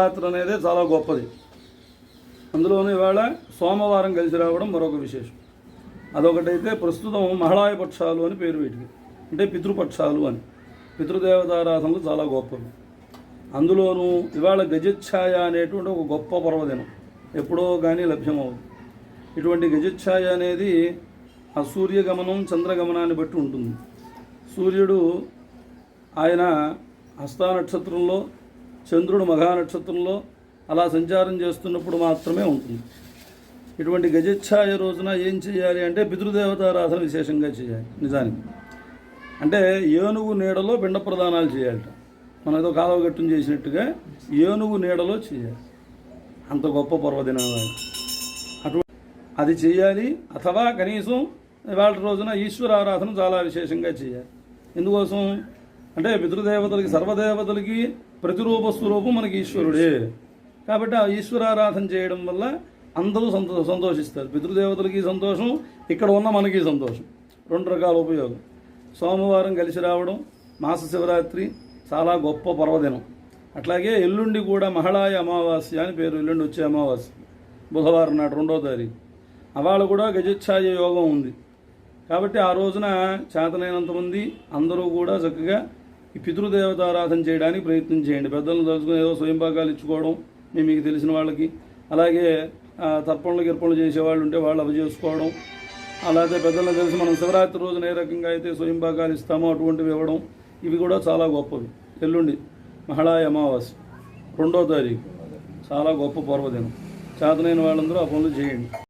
యాత్ర అనేది చాలా గొప్పది. అందులోనూ ఇవాళ సోమవారం కలిసి రావడం మరొక విశేషం. అదొకటైతే ప్రస్తుతం మహళాయపక్షాలు అని పేరు వీటికి అంటే పితృపక్షాలు అని. పితృదేవతారాధనలు చాలా గొప్పవి. అందులోనూ ఇవాళ గజఛాయ అనేటువంటి ఒక గొప్ప పర్వదినం ఎప్పుడో కానీ లభ్యమవుతుంది ఇటువంటి గజఛాయ అనేది ఆ సూర్యగమనం చంద్రగమనాన్ని బట్టి ఉంటుంది. సూర్యుడు ఆయన హస్తా నక్షత్రంలో చంద్రుడు మఘా నక్షత్రంలో అలా సంచారం చేస్తున్నప్పుడు మాత్రమే ఉంటుంది. ఇటువంటి గజఛాయ రోజున ఏం చేయాలి అంటే పితృదేవతారాధన విశేషంగా చేయాలి నిజానికి. అంటే ఏనుగు నీడలో పిండ ప్రదానాలు చేయాలట. మనం ఏదో కాలువగట్టుం చేసినట్టుగా ఏనుగు నీడలో చేయాలి. అంత గొప్ప పర్వదినం అటు అటువంటి అది చేయాలి అథవా కనీసం ఇవాళ రోజున ఈశ్వర ఆరాధన చాలా విశేషంగా చేయాలి. ఎందుకోసం? అంటే పితృదేవతలకి సర్వదేవతలకి ప్రతిరూప స్వరూపం మనకి ఈశ్వరుడే. కాబట్టి ఆ ఈశ్వరారాధన చేయడం వల్ల అందరూ సంతో సంతోషిస్తారు. పితృదేవతలకి సంతోషం ఇక్కడ ఉన్న మనకి సంతోషం. రెండు రకాల ఉపయోగం. సోమవారం కలిసి రావడం మాస శివరాత్రి చాలా గొప్ప పర్వదినం. అట్లాగే ఎల్లుండి కూడా మహళాయ అమావాస్య అని పేరు. ఎల్లుండి వచ్చే అమావాస్య. బుధవారం నాడు రెండో తారీఖు. అవాళ కూడా గజఛాయ యోగం ఉంది. కాబట్టి ఆ రోజున చేతనైనంతమంది అందరూ కూడా చక్కగా ఈ పితృదేవతారాధన చేయడానికి ప్రయత్నం చేయండి. పెద్దలను తలుచుకుని ఏదో స్వయంపాకాలు ఇచ్చుకోవడం మేము మీకు తెలిసిన వాళ్ళకి. అలాగే తర్పణలు గిర్పణలు చేసేవాళ్ళు ఉంటే వాళ్ళు అవి చేసుకోవడం. అలాగే పెద్దలను తెలిసి మనం శివరాత్రి రోజున ఏ రకంగా అయితే స్వయంపాకాలు ఇస్తామో అటువంటివి ఇవ్వడం ఇవి కూడా చాలా గొప్పవి. ఎల్లుండి మహళాయ అమావాస్య రెండో తారీఖు. చాలా గొప్ప పర్వదినం. చేతనైన వాళ్ళందరూ ఆ పనులు చేయండి.